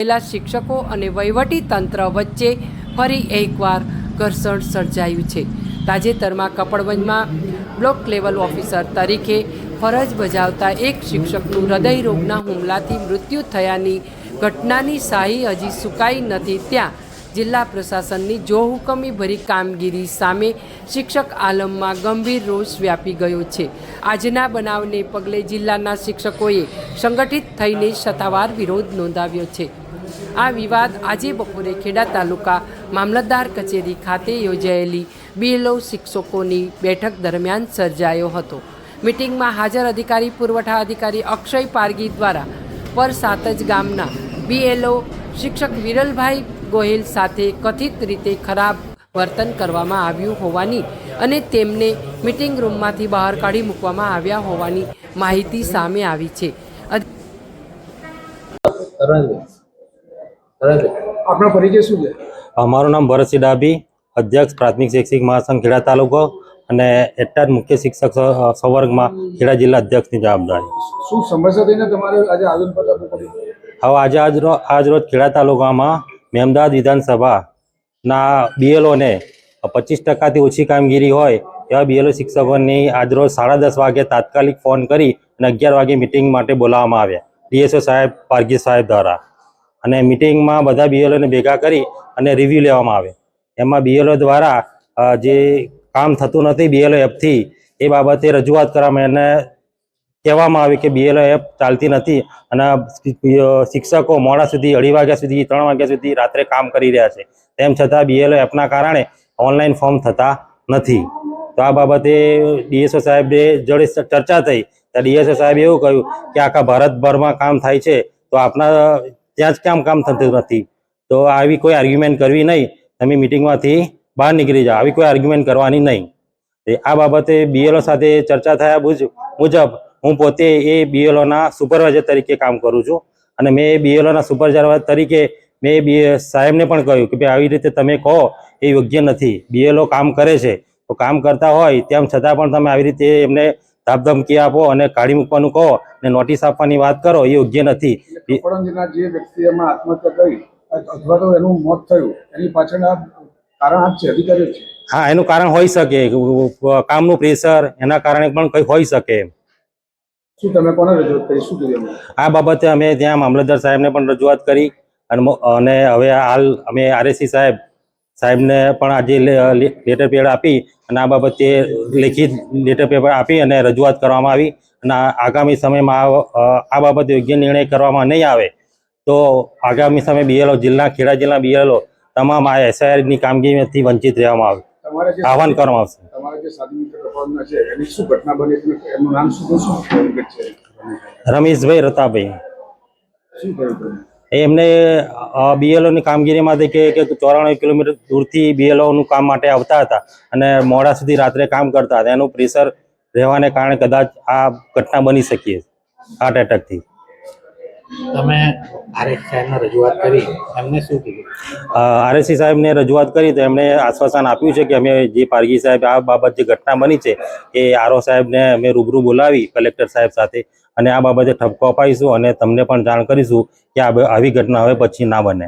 રહેલા શિક્ષકો અને વહીવટી તંત્ર વચ્ચે ફરી એકવાર ઘર્ષણ સર્જાયું છે. તાજેતરમાં કપડવંજમાં બ્લોક લેવલ ઓફિસર તરીકે ફરજ બજાવતા એક શિક્ષકનું હૃદયરોગના હુમલાથી મૃત્યુ થયાની ઘટનાની શાહી હજી સુકાઈ નથી. ત્યાં જિલ્લા પ્રશાસનની જોહુકમી ભરી કામગીરી સામે શિક્ષક આલમમાં ગંભીર રોષ વ્યાપી ગયો છે. આજના બનાવને પગલે જિલ્લાના શિક્ષકોએ સંગઠિત થઈને સત્તાવાર વિરોધ નોંધાવ્યો છે. આ વિવાદ આજે બપોરે ખેડા તાલુકા મામલતદાર કચેરી ખાતે યોજાયેલી બીએલઓ શિક્ષકોની બેઠક દરમિયાન સર્જાયો હતો. મિટિંગમાં હાજર અધિકારી, પુરવઠા અધિકારી અક્ષય પારગી દ્વારા પર સાતજ ગામના બીએલઓ શિક્ષક વિરલભાઈ ગોહિલ સાથે કથિત રીતે ખરાબ વર્તન કરવામાં આવ્યું હોવાની અને તેમને મિટિંગ રૂમમાંથી બહાર કાઢી મૂકવામાં આવ્યા હોવાની માહિતી સામે આવી છે. આપણો પરિચય શું છે? અમારું નામ ભરતસિંહ ડાભી અધ્યક્ષ પ્રાથમિક શૈક્ષિક મહાસંઘ ખેડા તાલુકો અને એટલા જ મુખ્ય શિક્ષક સંવર્ગમાં ખેડા જિલ્લા અધ્યક્ષની જવાબદારી. શું સમસ્યા થઈને તમારે આજે આવેદન પત્ર આપવું હવે આજે આજ રો આજ રોજ ખેડા તાલુકામાં મેમદાદ વિધાનસભાના બીએલઓને પચીસ ટકાથી ઓછી કામગીરી હોય એવા બીએલઓ શિક્ષકોની આજરોજ સાડા દસ વાગે તાત્કાલિક ફોન કરી અને અગિયાર વાગે મિટિંગ માટે બોલાવવામાં આવ્યા. ડીએસઓ સાહેબ પારગી સાહેબ દ્વારા. અને મિટિંગમાં બધા બીએલઓને ભેગા કરી અને રિવ્યૂ લેવામાં આવે. એમાં બીએલઓ દ્વારા જે કામ થતું નથી બીએલઓ એપથી એ બાબતે રજૂઆત કરવામાં એને કહેવામાં આવે કે બીએલઓ એપ ચાલતી નથી અને શિક્ષકો મોડા સુધી, અઢી વાગ્યા સુધી, ત્રણ વાગ્યા સુધી રાત્રે કામ કરી રહ્યા છે. તેમ છતાં બીએલઓ એપના કારણે ઓનલાઈન ફોર્મ થતા નથી. તો આ બાબતે ડીએસઓ સાહેબે જોડે ચર્ચા થઈ. ત્યાં ડીએસઓ સાહેબે એવું કહ્યું કે આખા ભારતભરમાં કામ થાય છે, તો આપણા ત્યાં જ કામ કામ થતું નથી. તો આવી કોઈ આર્ગ્યુમેન્ટ કરવી નહીં. તમે મિટિંગમાંથી બહાર નીકળી જાઓ. આવી કોઈ આર્ગ્યુમેન્ટ કરવાની નહીં. આ બાબતે બીએલઓ સાથે ચર્ચા થયા મુજ- મુજબ હું પોતે એ બીએલઓના સુપરવાઇઝર તરીકે કામ કરું છું. અને મેં બીએલઓના સુપરવાઇઝર તરીકે મેં બી સાહેબને પણ કહ્યું કે ભાઈ, આવી રીતે તમે કહો, એ યોગ્ય નથી. બીએલઓ કામ કરે છે. તો કામ કરતા હોય, તેમ છતાં પણ તમે આવી રીતે એમને ધાપધમકી આપો અને કાઢી મૂકવાનું કહો અને નોટિસ આપવાની વાત કરો એ યોગ્ય નથી. જે વ્યક્તિ એમાં આત્મહત્યા કરી અથવા તો એનું મોત થયું એની પાછળના કારણ આ છે અધિકારીઓ છે? હા એનું કારણ હોઈ શકે. કામનું પ્રેશર એના કારણે પણ કંઈ હોઈ શકે. શું તમે કોને રજૂઆત કરી? શું કર્યું આ બાબતે અમે ત્યાં મામલતદાર સાહેબને પણ રજૂઆત કરી અને અને હવે હાલ અમે આરએસી સાહેબ સાહેબને પણ આજે લેટર પેડ આપી અને આ બાબતે લેખિત લેટર પેપર આપી અને રજૂઆત કરવામાં આવી. અને આગામી સમયમાં આ બાબતે યોગ્ય નિર્ણય કરવામાં નહીં આવે તો આગામી સમય બીએલઓ જિલ્લા ખેડા જિલ્લા બીએલઓ તમામ આ એસઆઈઆરની કામગીરીથી વંચિત રહેવામાં આવે. આહવાન કરવામાં આવશે. રમેશભાઈ રતાભાઈ. એમને બીએલઓની કામગીરીમાંથી કે કે ચોરાણું કિલોમીટર દૂરથી બીએલઓનું કામ માટે આવતા હતા અને મોડા સુધી રાત્રે કામ કરતા હતા. એનું પ્રેશર રહેવાને કારણે કદાચ આ ઘટના બની શકીએ. હાર્ટ એટેકથી તમે આરએસ સાહેબને રજૂઆત કરી એમને શું કીધું? આરએસસી સાહેબને રજૂઆત કરી તો એમણે આશ્વાસન આપ્યું છે કે અમે જે પારગી સાહેબ આ બાબત જે ઘટના બની છે એ આરઓ સાહેબને અમે રૂબરૂ બોલાવી કલેક્ટર સાહેબ સાથે અને આ બાબતે ઠપકો અપાઈશું અને તમને પણ જાણ કરીશું કે આ આવી ઘટના હવે પછી ના બને.